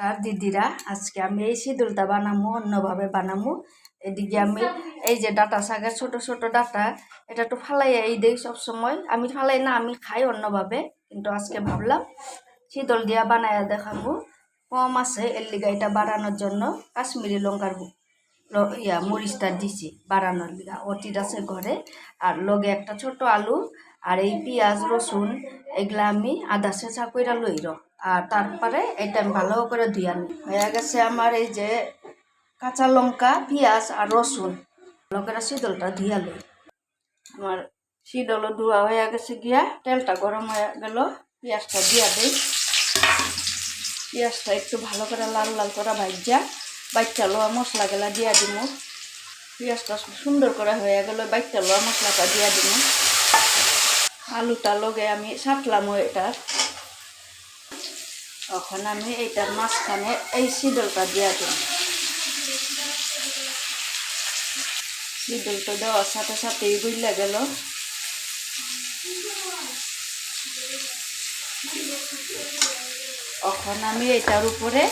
নমস্কার, দিদিরা। আজকে আমি এই সিঁদুলটা বানামো, অন্যভাবে বানামো। এদিকে আমি এই যে ডাটা শাকের ছোট ছোট ডাটা, এটা একটু ফালাই এই দিই সবসময়। আমি ফালাই না, আমি খাই অন্যভাবে, কিন্তু আজকে ভাবলাম শীতল দিয়া বানায়া দেখাবো কম আছে, এর লিগা এটা বাড়ানোর জন্য কাশ্মীরি লঙ্কার ইয়া মরিচটা দিছি, বাড়ানোর লিগা। অটির আছে ঘরে, আর লগে একটা ছোট আলু আর এই পেঁয়াজ, রসুন এগুলা আমি আদা ছেঁচা কইরা লইর আর তারপরে এটা আমি ভালো করে ধুইয়া নিই হয়ে গেছে আমার এই যে কাঁচা লঙ্কা, পেঁয়াজ আর রসুন। ভালো করে শীতলটা ধুইয়া লই। আমার শীতলও ধোয়া হয়ে গেছে গিয়া, তেলটা গরম হয়ে গেল। পেঁয়াজটা দিয়া দিই। পেঁয়াজটা একটু ভালো করে লাল লাল করে ভাজা। বাচ্চা লোয়া মশলা গেলা দিয়া দিব পেঁয়াজটা সুন্দর করে হয়ে গেল বাচ্চা লোয়া মশলাটা দিয়া দিব আলুটা লগে আমি সাটলাম এটা। তখন আমি এইটার মাঝখানে এই সিদলটা দিয়া দিই সিদলটা দেওয়ার সাথে সাথেই গুইলা গেল। এখন আমি এটার উপরে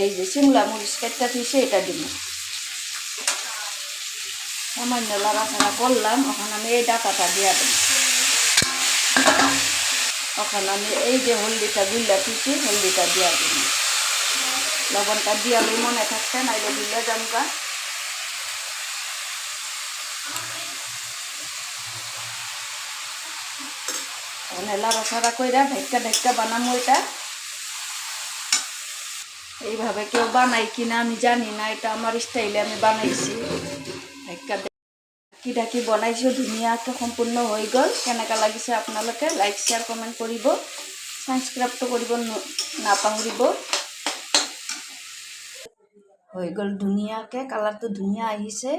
এই যে শিমলা মরিচ কেটটা পিসে এটা দিব সামান্য লাড়াচাড়া করলাম, এখন আমি এই ডাটাটা দিয়া দেব এখন আমি এই যে হলদিটা গুল্লা পিছি হলদিটা দিয়া দিব লবণটা লই মনে থাকছে, নাইলে দিলে জামগা মানে লাড়াচাড়া কইরা ঢেক্কা ঢেক্কা বানামো এটা। এইভাবে কেউ বানাই কিনা আমি জানি না, এটা আমার স্টাইলে আমি বানাইছি। কি বনাইছো, ধুনীয়াকৈ সম্পূৰ্ণ হৈ গ'ল। কেনেকুৱা লাগিছে আপোনালোকে লাইক শ্বেয়াৰ কমেণ্ট কৰিব। ছাবস্ক্ৰাইবটো কৰিব নাপাহৰিব। হৈ গ'ল ধুনীয়াকৈ কালাৰটো ধুনীয়া আহিছে।